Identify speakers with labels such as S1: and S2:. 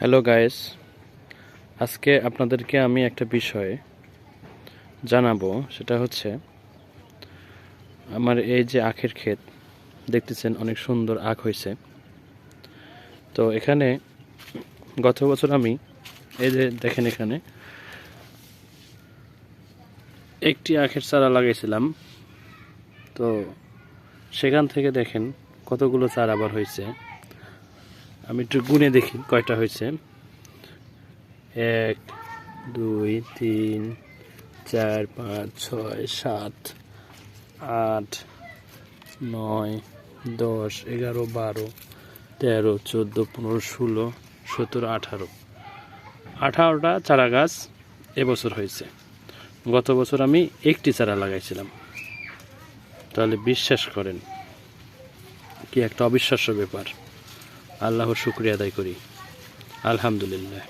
S1: hello guys আজকে আপনাদেরকে আমি একটা বিষয়ে জানাবো সেটা হচ্ছে আমার এই যে আখের ক্ষেত দেখতেছেন অনেক সুন্দর আখ হয়েছে তো এখানে গত বছর আমি এই যে দেখেন এখানে একটি আখের চারা লাগিয়েছিলাম তো সেখান থেকে দেখেন কতগুলো চারা আবার হয়েছে আমি একটু গুনে দেখি কয়টা হয়েছে এক দুই তিন চার পাঁচ ছয় সাত আট নয় দশ এগারো বারো তেরো চোদ্দো পনেরো ষোলো সতেরো আঠারো আঠারোটা চারা গাছ এবছর হয়েছে গত বছর আমি একটি চারা লাগাইছিলাম তাহলে বিশ্বাস করেন কি একটা অবিশ্বাস্য ব্যাপার আল্লাহর শুক্রিয়া আদায় করি আলহামদুলিল্লাহ